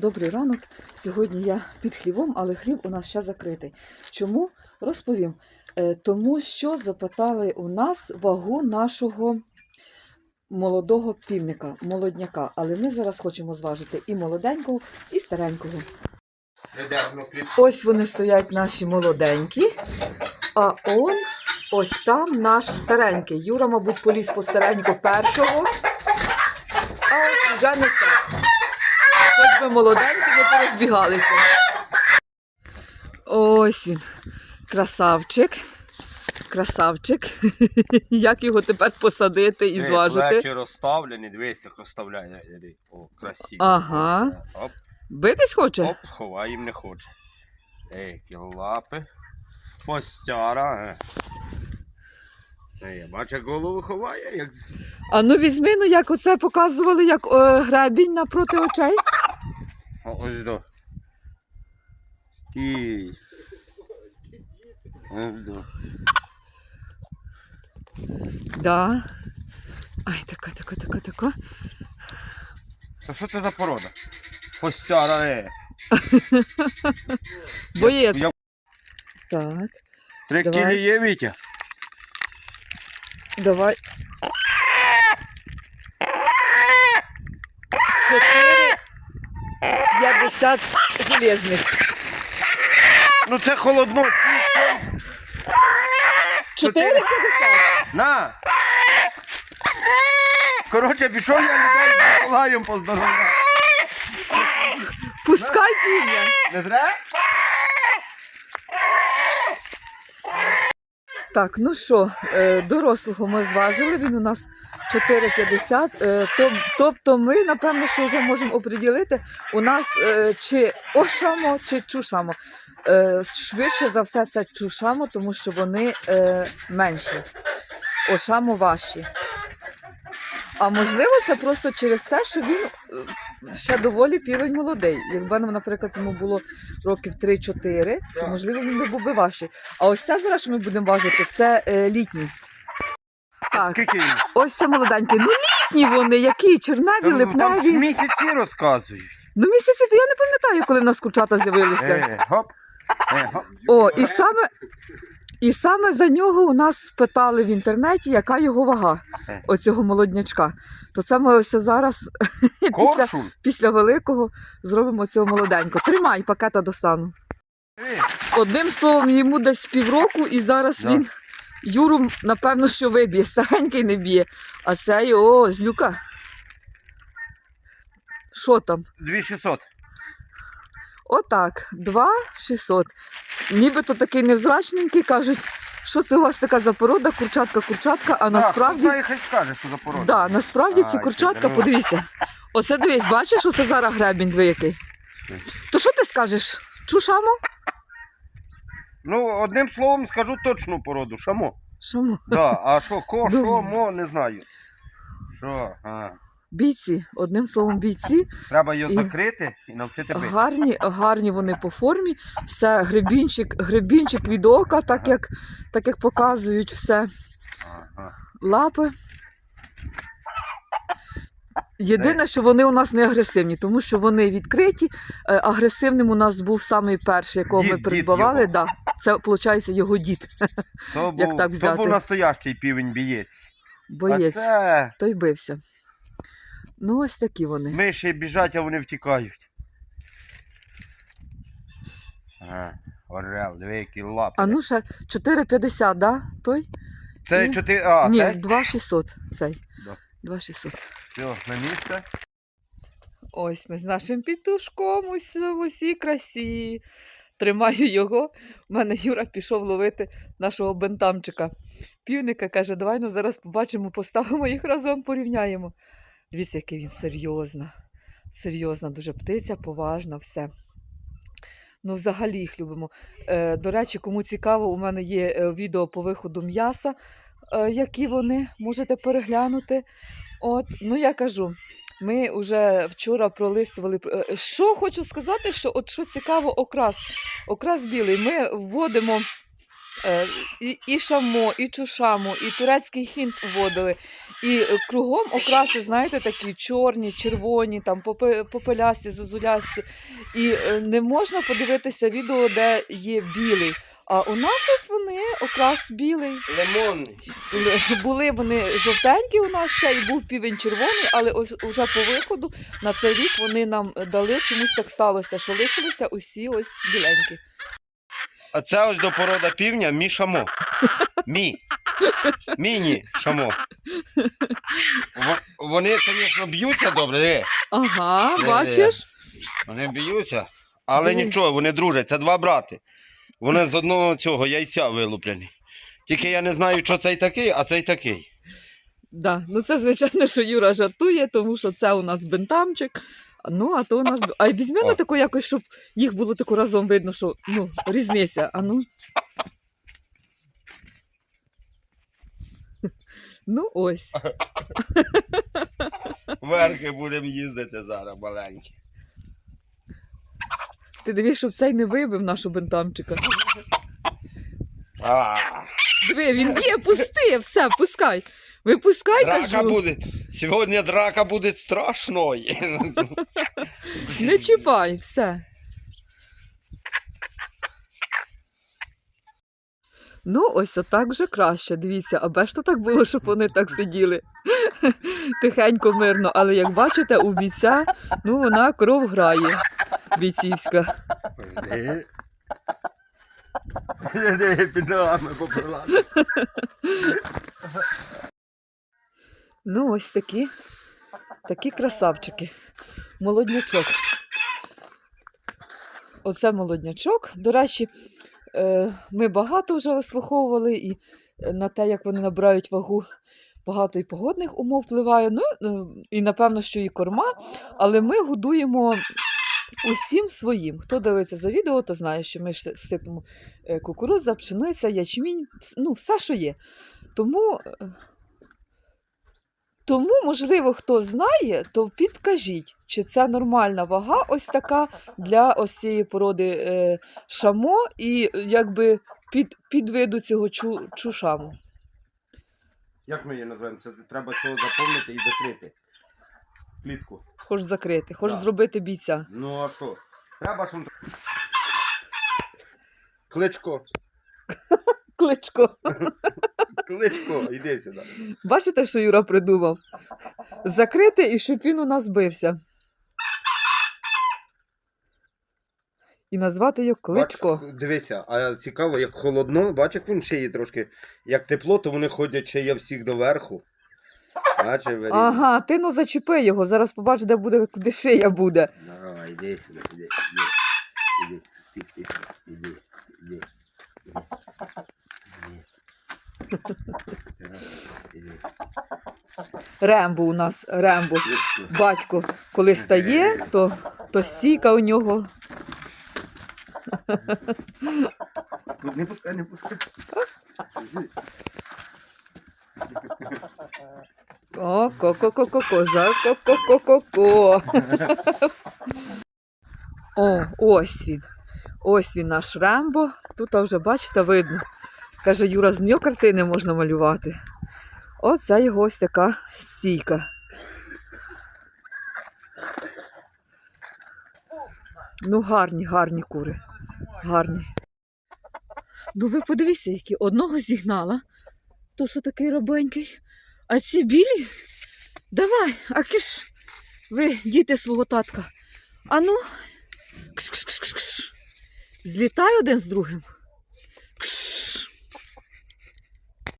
Добрий ранок. Сьогодні я під хлівом, але хлів у нас ще закритий. Чому? Розповім. Е, Тому що запитали у нас вагу нашого молодого півника, молодняка. Але ми зараз хочемо зважити і молоденького, і старенького. Ось вони стоять наші молоденькі, а он ось там наш старенький. Юра, мабуть, поліз по стареньку першого, а вже несе. Би молоденькі не порозбігалися. Ось він, красавчик. Красавчик. Як його тепер посадити і зважити? Плечі розставлені, дивись, як розставляє. О, красиво. Ага. Оп, Битись хоче? оп, ховай їм не хоче. Які лапи. Постяра. е. Е, Я бачу, як голову ховає, як. А ну візьми, ну як оце показували, як е, гребінь напроти очей. Ось до. Стій. Ось до. Да. Ай, така, така, така, така. То що це за порода? Постяра, е. Боєць. Я- Так, Три Давай. кілі є, Вітя? давай. 50 железних. Ну це холодно. Чотири? На! Коротше, пішов я людей з Миколаєм поздоровляв. Пускай півня. Не треба? Так, ну що, е, дорослого ми зважили, він у нас 4,50. Е, Тобто ми, напевно, що вже можемо оприділити, у нас е, чи ошамо, чи чушамо. Швидше за все, це чушамо, тому що вони менші. Ошамо важчі. А можливо, це просто через те, що він е, ще доволі півень молодий. Якби нам, наприклад, йому було років 3-4, то можливо він би був би важчий. А ось це зараз, що ми будемо важити, це е, літній. Так, Скільки ось це молоденький. Ну літні вони, які чорнаві, Там, там ж липневі. місяці розказують. Ну місяці, то я не пам'ятаю, коли в нас курчата з'явилися. Е, гоп. Е, гоп. О, і саме, і саме за нього у нас спитали в інтернеті, яка його вага, Е. оцього молоднячка. То це ми ось зараз після, після великого зробимо цього молоденького. Тримай, пакета достану. Одним словом, йому десь півроку, і зараз Да. він Юру, напевно, що виб'є, старенький не б'є. А цей, о, злюка. Що там? 2600. Отак, 2,600. Нібито такий невзрачненький, кажуть, що це у вас така за порода, курчатка, курчатка, а насправді, Так, хай скаже, що за порода. да, насправді ці курчатка, ну. подивіться. Оце дивись, бачиш, оце зараз гребінь ви який. То що ти скажеш? Чушамо? Ну, одним словом скажу точну породу. Шамо. Шамо? Да, а що, ко, Ну. що, мо, не знаю. Що? А. Бійці, одним словом, бійці. Треба його І- закрити і навчити бити. Гарні, гарні вони по формі. Все, гребінчик, гребінчик від ока, так як, так як показують все. Ага. Лапи. Єдине, що вони у нас не агресивні, тому що вони відкриті. Е, Агресивним у нас був самий перший, якого Дід, ми дід придбавали. його. Да, це, виходить, його дід, То Як був, так то був настоящий півень бієць. боєць. А це Той бився. Ну, ось такі вони. миші біжать, а вони втікають. Ага. Орел, диви, які лапи. А ну ще 4,50, да? Той? це і- чотири. А, Ні, це 2,600 цей. Да. 2,600. все, на місце. Ось ми з нашим пітушком ось в усій красі. Тримаю його. У мене Юра пішов ловити нашого бентамчика. Півника каже, давай ну зараз побачимо, поставимо їх разом, порівняємо. Дивіться, який він серйозна. Серйозна дуже птиця, поважна, все. Ну, взагалі їх любимо. Е, до речі, кому цікаво, у мене є е, відео по виходу м'яса, е, які вони можете переглянути. От, ну я кажу, ми вже вчора пролистували. е, Що хочу сказати, що от що цікаво, окрас. Окрас білий. Ми вводимо і, і шамо, і чушаму, і турецький хінт вводили. І е, кругом окраси, знаєте, такі чорні, червоні, там попелясті, зозулясті. І е, не можна подивитися відео, де є білий. А у нас ось вони окрас білий. Лимонний. Були вони жовтенькі у нас ще і був півень червоний, але ось уже по виходу на цей рік вони нам дали чомусь так сталося, що лишилися усі ось біленькі. А це ось до порода півня мі шамо. Мі. Міні шамо. Во- Вони, звісно, б'ються добре, диви. Ага, Е, бачиш? Вони б'ються, але Диви. нічого, вони дружать. Це два брати. Вони з одного цього яйця вилуплені. Тільки я не знаю, що цей такий, а цей такий. Да. Ну це звичайно, що Юра жартує, тому що це у нас бентамчик. Ну, а то у нас. А візьми на таку якось, щоб їх було тако разом видно, що ну, різниця. А ну. Ну ось. Верхи будемо їздити зараз маленькі. Ти дивись, щоб цей не вибив нашого бентамчика. А, Диви, він б'є, пусти, все, пускай. Випускай, драка кажу. буде. Сьогодні драка буде страшною. Не чіпай, все. Ну, ось отак вже краще. Дивіться, аби ж то так було, щоб вони так сиділи. Тихенько, мирно. Але як бачите, у бійця, ну вона кров грає. Бійцівська. Під ногами поперла. Ну, ось такі, такі красавчики. Молоднячок. Оце молоднячок. До речі, е, ми багато вже вислуховували і е, на те, як вони набирають вагу, багато і погодних умов впливає. Ну, е, і напевно, що і корма. Але ми годуємо усім своїм. Хто дивиться за відео, то знає, що ми сипемо кукурудза, пшениця, ячмінь, ну, все, що є. Тому. Тому, можливо, хто знає, то підкажіть, чи це нормальна вага ось така для ось цієї породи е, шамо і якби під, під виду цього чу, чушаму. Як ми її називаємо? Це треба цього заповнити і закрити. Клітку. Хоч закрити, хоч Так. зробити бійця. Ну а що? Треба ж. Кличко. Кличко. Кличко, іди сюди. Бачите, що Юра придумав? Закрити і щоб він у нас бився. І назвати його кличко. Бач, дивися, а цікаво, як холодно, бач, як він шиє трошки. Як тепло, то вони ходять ще є всіх доверху. Валерій? Ага, ти ну зачепи його, зараз побач, де буде, куди шия буде. Давай, іди сюди, іди, іди. Іди, стій, стій, іди, іди. Іди. Рембо у нас, Рембо. Батько, коли стає, то, то стійка у нього. Не пускай, не пускай. О, ко-ко-ко-ко, коза, ко-ко-ко-ко-ко. О, ось він. Ось він наш Рембо. Тут вже, бачите, видно. Каже, Юра, з нього картини можна малювати. Оце його ось така стійка. Ну, гарні, гарні кури. Гарні. Ну, ви подивіться, які одного зігнала. То що такий робенький. А ці білі? Давай, а киш ви, діти свого татка. Ану, кш-кш-кш-кш. Злітай один з другим.